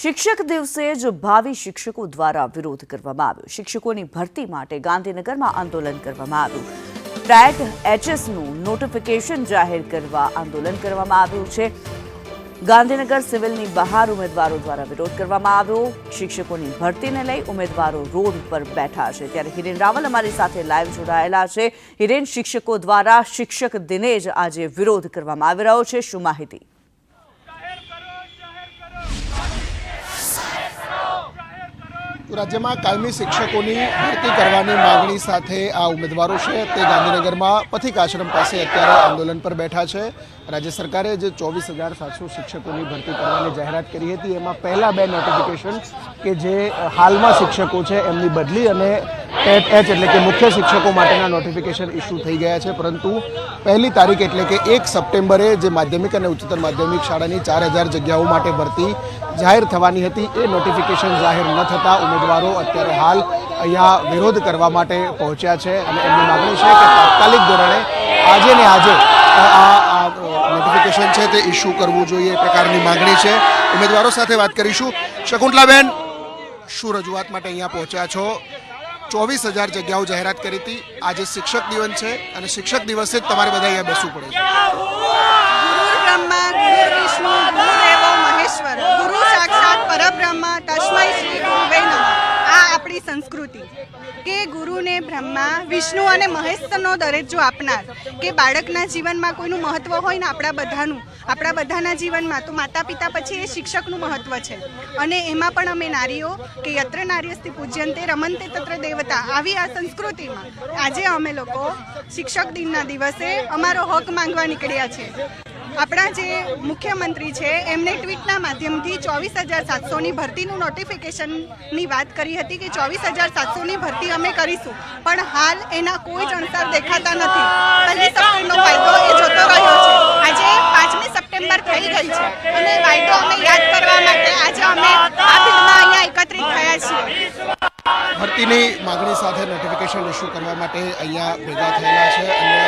શિક્ષક દિવસે જ ભાવિ શિક્ષકો દ્વારા વિરોધ કરવામાં આવ્યો. શિક્ષકોની ભરતી માટે ગાંધીનગરમાં આંદોલન કરવામાં આવ્યું. ટેટ એચએસનું નોટિફિકેશન જાહેર કરવા આંદોલન કરવામાં આવ્યું છે. ગાંધીનગર સિવિલની બહાર ઉમેદવારો દ્વારા વિરોધ કરવામાં આવ્યો. શિક્ષકોની ભરતીને લઈ ઉમેદવારો રોડ પર બેઠા છે. ત્યારે હિરેન રાવલ અમારી સાથે લાઈવ જોડાયેલા છે. હિરેન, શિક્ષકો દ્વારા શિક્ષક દિને જ આજે વિરોધ કરવામાં આવી રહ્યો છે. શું માહિતી? રાજ્યમાં કાયમી શિક્ષકોની ભરતી કરવાની માગણી સાથે આ ઉમેદવારો છે. તે ગાંધીનગરમાં પથિક આશ્રમ પાસે અત્યારે આંદોલન પર બેઠા છે. રાજ્ય સરકારે જે ચોવીસ હજાર સાતસો શિક્ષકોની ભરતી કરવાની જાહેરાત કરી હતી, એમાં પહેલા બે નોટિફિકેશન કે જે હાલમાં શિક્ષકો છે, એમની બદલી અને ટેટ એચ એટલે કે મુખ્ય શિક્ષકો માટેના નોટિફિકેશન ઇસ્યુ થઈ ગયા છે. પરંતુ પહેલી તારીખ એટલે કે એક સપ્ટેમ્બરે જે માધ્યમિક અને ઉચ્ચતર માધ્યમિક શાળાની ચાર હજાર જગ્યાઓ માટે ભરતી જાહેર થવાની હતી, એ નોટિફિકેશન જાહેર ન થતાં ઉમેદવારો અત્યારે હાલ અહીંયા વિરોધ કરવા માટે પહોંચ્યા છે. અને એમની માગણી છે કે તાત્કાલિક ધોરણે આજે ને આજે આ નોટિફિકેશન છે તે ઇસ્યુ કરવું જોઈએ એ પ્રકારની માગણી છે. ઉમેદવારો સાથે વાત કરીશું. શકુંતલાબેન, શું રજૂઆત માટે અહીંયા પહોંચ્યા છો? ચોવીસ હજાર જગ્યાઓ જાહેરાત કરી હતી. આજે શિક્ષક દિવસ છે અને શિક્ષક દિવસે જ તમારે બધા અહીંયા બેસવું પડે છે. ગુરુ બ્રહ્મા, ગુરુ વિષ્ણુ ગુરુદેવો મહેશ્વર. ગુરુ સાક્ષાત પરબ્રહ્મા, તસ્મૈ આપણી સંસ્કૃતિ કે ગુરુને, બ્રહ્મા, વિષ્ણુ અને મહેશનો દરજ્જો આપનાર કે બાળકના જીવનમાં કોઈનું મહત્વ હોય ને આપણા બધાનું, આપણા બધાના જીવનમાં, તો માતા પિતા પછી એ શિક્ષકનું મહત્વ છે. અને એમાં પણ અમે નારીઓ કે યત્ર નાર્યસ્તિ પૂજ્યંતે, રમંતે તત્ર દેવતા, આવી આ સંસ્કૃતિમાં આજે અમે લોકો શિક્ષક દિનના દિવસે અમારો હક માંગવા નીકળ્યા છે. આપણા જે મુખ્યમંત્રી છે એમને ટ્વીટના માધ્યમથી ચોવીસ હજાર સાતસોની ભરતીનું નોટિફિકેશનની વાત કરી હતી કે ચોવીસ હજાર સાતસોની ભરતી અમે કરીશું. પણ હાલ એના કોઈ જ અણસાર દેખાતા નથી. પહેલી સપ્ટેમ્બરનો ફાયદો એ જતો રહ્યો છે આજે પાંચમી સપ્ટેમ્બર થઈ ગઈ છે અને વાયદો અમે યાદ કરવા માટે આજે અમે આ ફિલ્ડમાં અહીંયા એકત્રિત થયા છીએ ભરતીની માગણી સાથે નોટિફિકેશન ઇસ્યુ કરવા માટે અહીંયા ભેગા થયેલા છે. અને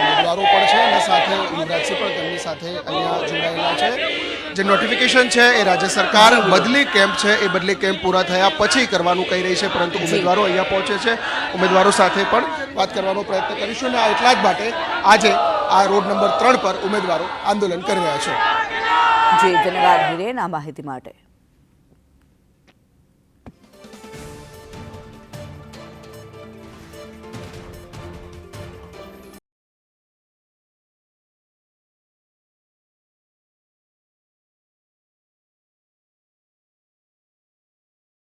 ઉમેદવારો પણ છે અને સાથે યુવરાજસિંહ પણ તેમની સાથે અહીંયા જોડાયેલા છે. જે નોટિફિકેશન છે એ રાજ્ય સરકાર બદલી કેમ્પ છે. એ બદલી કેમ્પ પૂરા થયા પછી કરવાનું કહી રહી છે પરંતુ ઉમેદવારો અહીંયા પહોંચે છે. ઉમેદવારો સાથે પણ વાત કરવાનો પ્રયત્ન કરીશું અને આ એટલા જ માટે આજે આ રોડ નંબર ત્રણ પર ઉમેદવારો આંદોલન કરી રહ્યા છે. જી ધન્યવાદ હિરેન આ માહિતી માટે.